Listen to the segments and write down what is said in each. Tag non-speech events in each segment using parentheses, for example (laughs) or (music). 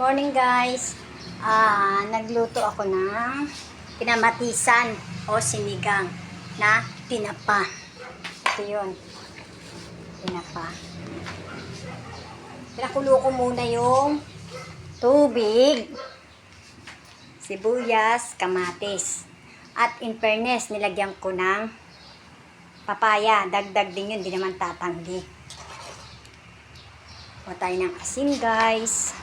Morning guys. Ah, nagluto ako ng pinamatisan o sinigang na tinapa. Ito 'yun. Tinapa. Pinakulo ko muna yung tubig, sibuyas, kamatis. At in fairness, nilagyan ko ng papaya. Dagdag din yun, di naman tatanggi. O tayo ng asin guys.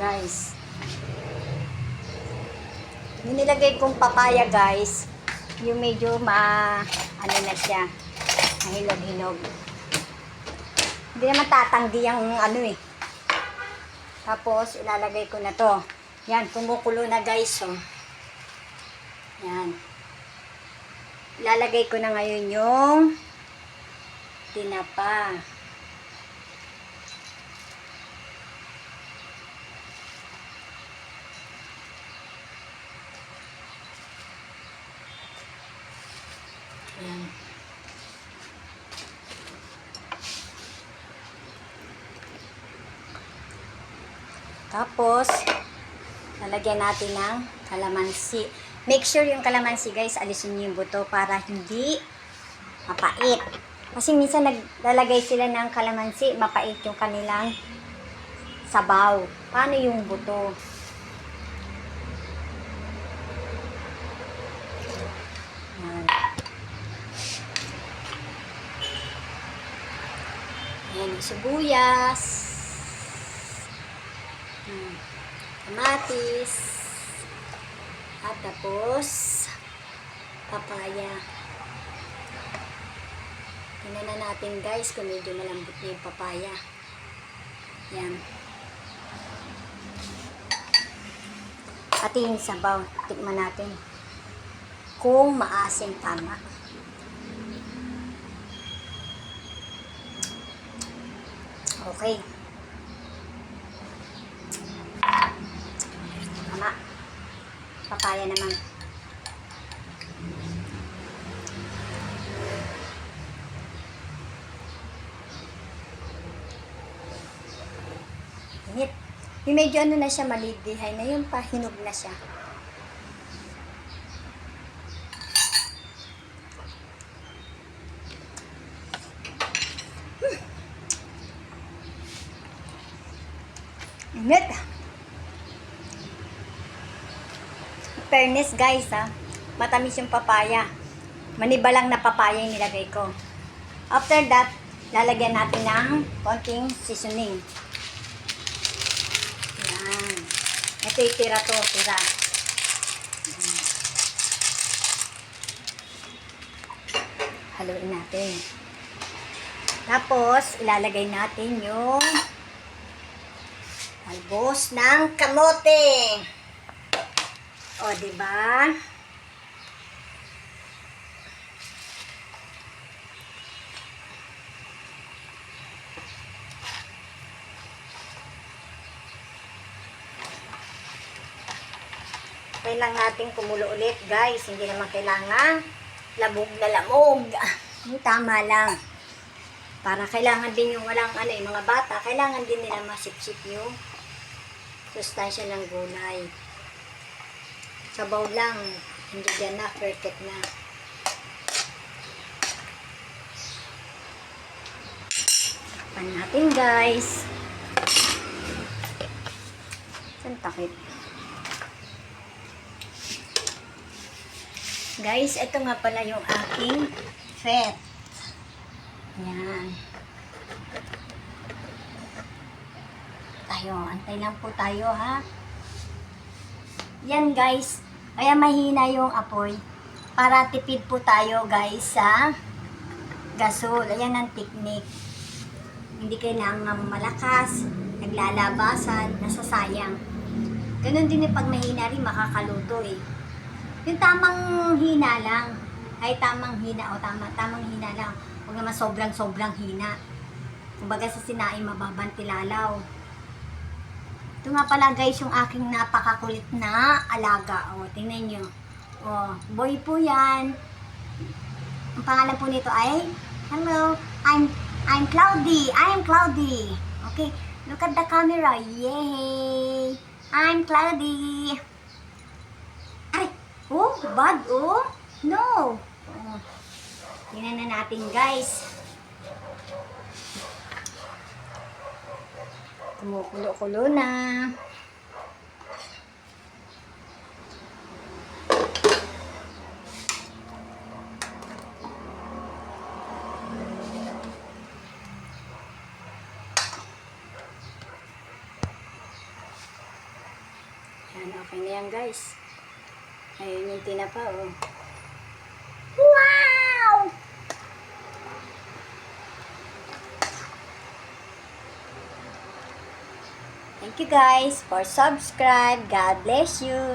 Guys. Nilagay kong papaya guys, yung medyo ma, ano na siya, mahinog-hinog. Hindi naman tatanggi yung ano eh. Tapos, ilalagay ko na to. Yan, kumukulo na guys, oh. Yan. Ilalagay ko na ngayon yung tinapa. Yan. Tapos, lalagyan natin ng kalamansi. Make sure yung kalamansi guys, alisin niyo yung buto para hindi mapait. Kasi minsan naglalagay sila ng kalamansi, mapait yung kanilang sabaw. Paano yung buto? Yan. Yan yung sibuyas. Hmm. Kamatis. At tapos, papaya. Tingnan na natin guys kung medyo malambot na yung papaya. Yan. At yung sabaw, tikman natin kung maasim tama. Okay. Tama. Papaya naman. Init. Yung medyo ano na siya, malidihay na yung pahinog na siya. Init. Fairness guys ha. Matamis yung papaya. Manibalang na papaya yung nilagay ko. After that, lalagyan natin ng konting seasoning. Yan. Ito yung tira to, tira. Haluin natin. Tapos, ilalagay natin yung Albos ng kamote. O, di ba? Kailangan natin kumulo ulit, guys. Hindi naman kailangan labog na lamog. Yung (laughs) tama lang. Para kailangan din yung walang ano, yung mga bata, kailangan din nila masipsip yung sustansya ng gulay. Sabaw lang, hindi dyan na, perfect na. Takpan natin guys. Saan takip? Guys, ito nga pala yung aking fat. Yan. Tayo, antay lang po tayo ha. Yan guys, kaya mahina yung apoy. Para tipid po tayo guys sa gasol. Ayan ang technique. Hindi kailangan malakas, naglalabasan, nasasayang. Ganon din yung pag mahina rin, makakaluto eh. Yung tamang hina lang, ay tamang hina o tama, tamang hina lang. Huwag naman sobrang sobrang hina. Kumbaga sa sinain mababanti lalaw. Ito nga pala guys yung aking napakakulit na alaga. O, tingnan nyo. O, boy po yan. Ang pangalan po nito ay, Hello, I'm I'm cloudy. I'm cloudy. Okay, look at the camera. Yay! I'm cloudy. Ay! Oh, bad oh. No. Oh. Tingnan na natin guys. Kumukulo-kulo na. Yan, okay na yan guys. Ayun yung tinapa oh. You guys for subscribe. God bless you.